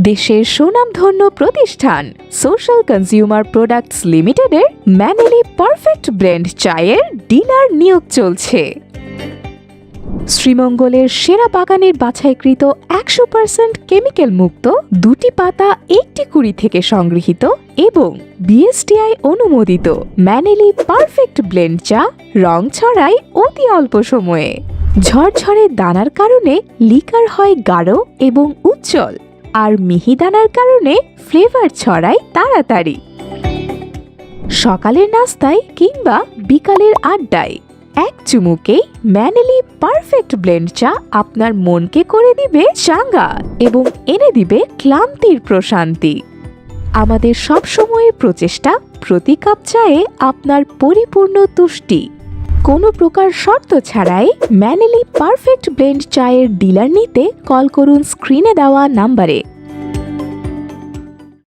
দেশের সুনামধন্য প্রতিষ্ঠান সোশ্যাল কনজিউমার প্রোডাক্টস লিমিটেডের ম্যানেলি পারফেক্ট ব্লেন্ড চায়ের ডিনার নিয়োগ চলছে। শ্রীমঙ্গলের সেরা বাগানের বাছাইকৃত একশো পার্সেন্ট কেমিক্যাল মুক্ত দুটি পাতা একটি কুড়ি থেকে সংগৃহীত এবং বিএসটিআই অনুমোদিত ম্যানেলি পারফেক্ট ব্লেন্ড চা রং ছড়ায় অতি অল্প সময়ে। ঝরঝরে দানার কারণে লিকার হয় গাঢ় এবং উজ্জ্বল। আর মিহিদানার কারণে ফ্লেভার ছড়ায় তাড়াতাড়ি। সকালের নাস্তায় কিংবা বিকালের আড্ডায় এক চুমুকেই ম্যানেলি পারফেক্ট ব্লেন্ড চা আপনার মনকে করে দিবে চাঙ্গা এবং এনে দিবে ক্লান্তির প্রশান্তি। আমাদের সবসময়ের প্রচেষ্টা প্রতি কাপ চায়ে আপনার পরিপূর্ণ তুষ্টি। কোনো প্রকার শর্ত ছাড়াই ম্যানেলি পারফেক্ট ব্লেন্ড চায়ের ডিলার নিতে কল করুন স্ক্রিনে দেওয়া নাম্বারে।